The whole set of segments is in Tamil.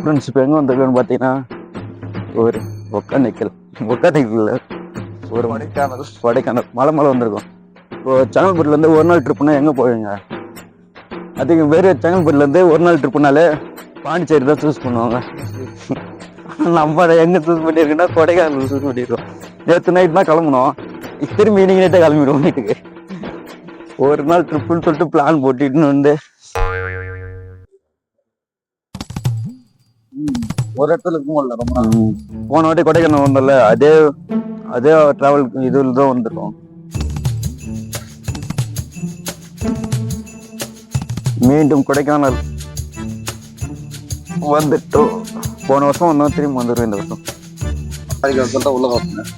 ஃப்ரெண்ட்ஸ் இப்போ எங்கே வந்திருக்கோன்னு பார்த்தீங்கன்னா ஒரு ஒக்கநிக்கல் ஒக்கநிக்கல் ஒரு கொடைக்கானல். கொடைக்கானல் மலை மலை வந்திருக்கோம். இப்போ செங்கல்பட்டுலேருந்து ஒரு நாள் ட்ரிப்புனா எங்கே போவீங்க? அதுக்கு வேறு செங்கல்பட்டுலேருந்து ஒரு நாள் ட்ரிப்புனாலே பாண்டிச்சேரி தான் சூஸ் பண்ணுவாங்க. நம்ம எங்கே சூஸ் பண்ணியிருக்கோன்னா கொடைக்கானல் சூஸ் பண்ணியிருக்கோம் நேற்று நைட் தான் கிளம்புனோம். திரும்பி ஈவினிங் நைட்டே கிளம்பிடுவோம் வீட்டுக்கு. ஒரு நாள் ட்ரிப்புன்னு சொல்லிட்டு பிளான் போட்டுட்டு வந்து ஒரு இடத்துல இருக்கும்ல ரொம்ப நாள். போன வாட்டி கொடைக்கானல் வந்தோம்ல அதே அதே டிராவல் இதில் தான் வந்திருக்கோம். மீண்டும் கொடைக்கானல் வந்துட்டோம். போன வருஷம் வந்தோம் திரும்பி வந்துடும் இந்த வருஷம். அதுக்கு சொல்லிட்டு உள்ள வரணும்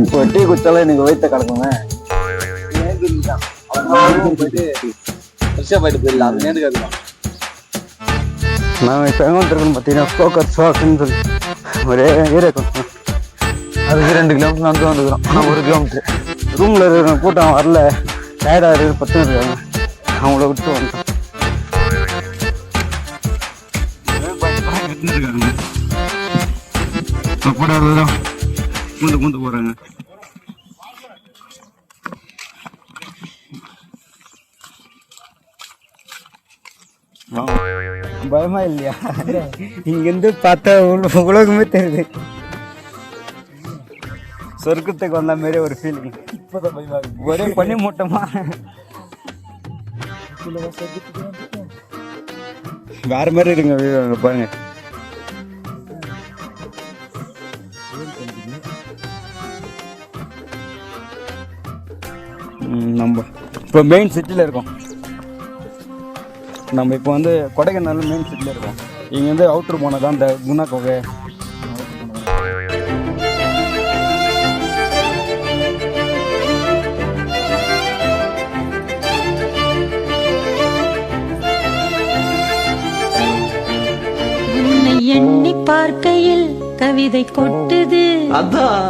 இப்போ டீ குச்சாலும் எனக்கு வைத்த கிடக்குங்க போயிட்டு ஃப்ரெஷ்ஷாக போயிட்டு போயிடலாம். அது நேருக்கு அதுதான் நான் இப்போ எங்கே வந்துருக்கேன்னு பார்த்தீங்கன்னா ஃபோக்கஸ் ஷாக்னு சொல்லி ஒரே ஏரியா அதுக்கு ரெண்டு கிலோமீட்டர் நடந்து வந்துக்கிறோம் ஆனால் ஒரு கிலோமீட்டர் ரூமில் இருக்கிற கூட்டம் வரல டயர்டாக இருக்கிற பத்து இருக்காங்க அவங்கள விட்டு வந்துட்டோம் கூட போகிறாங்க பயமா இல்லையா? இங்கிருந்து பார்த்தா உல- உலகமே தெரியுது. சொர்க்கத்துக்கு வந்த மாதிரி ஒரு ஃபீலிங் ஒரே பண்ணி மூட்டமா? வேற மாதிரி இருங்க அங்க பாருங்க. நம்ம. இப்போ மெயின் சிட்டியில் இருக்கோம். நம்ம இப்போ வந்து கொடைக்கானல் மெயின் சிட்டியில் இருக்கோம். இங்கேருந்து அவுட்ரு போனால் தான் இந்த குணா கோகை. எண்ணி பார்க்கையில் கவிதை கொட்டுது. அதான்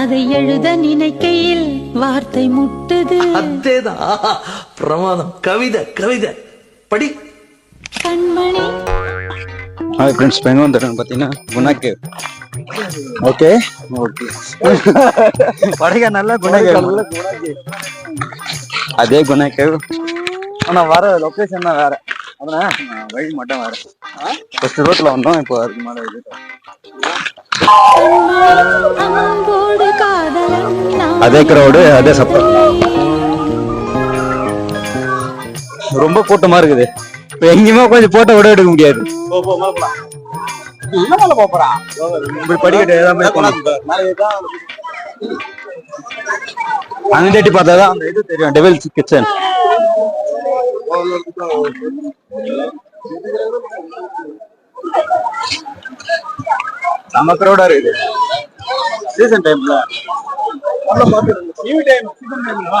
அதை எழுத நினைக்கையில் வார்த்தை முட்டுது. அதேதான் பிரமாதம். கவிதை கவிதை. படி. ஹாய் ஃப்ரெண்ட்ஸ் இப்போ எங்கே பார்த்தீங்கன்னா குணாக்கு ஓகே ஓகே கொடைக்கானல்ல குணாக்கு அதே குணாக்கு ஆனால் வர லொக்கேஷன் தான் வேற. அதான்? வழி மட்டும் வேற. ஃபர்ஸ்ட் ரோட்ல வந்தோம். இப்போ அதுக்கு மேலே இது. அதே கிரௌடு அதே சப்பரம் ரொம்ப கூட்டமா இருக்குது. எங்கேயுமே கொஞ்சம் போட்டோ விட எடுக்க முடியாது. இப்படி படிக்கட்டு எல்லாமே போனோம் அங்க தேட்டி பார்த்தா தான் அந்த இது தெரியும். டெவில்ஸ் கிச்சன் நம்ம கிரௌடா இருக்குது. சீசன் டைம்ல டிவி டைம் சீசன் டைம்ல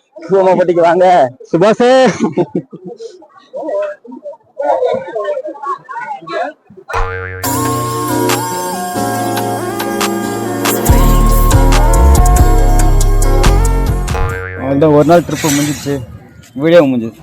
சூமப்பட்டிக்கு வாங்க. சுபாஷே. ஒரு நாள் ட்ரிப்பு முடிஞ்சிச்சு வீடியோ முடிஞ்சிச்சு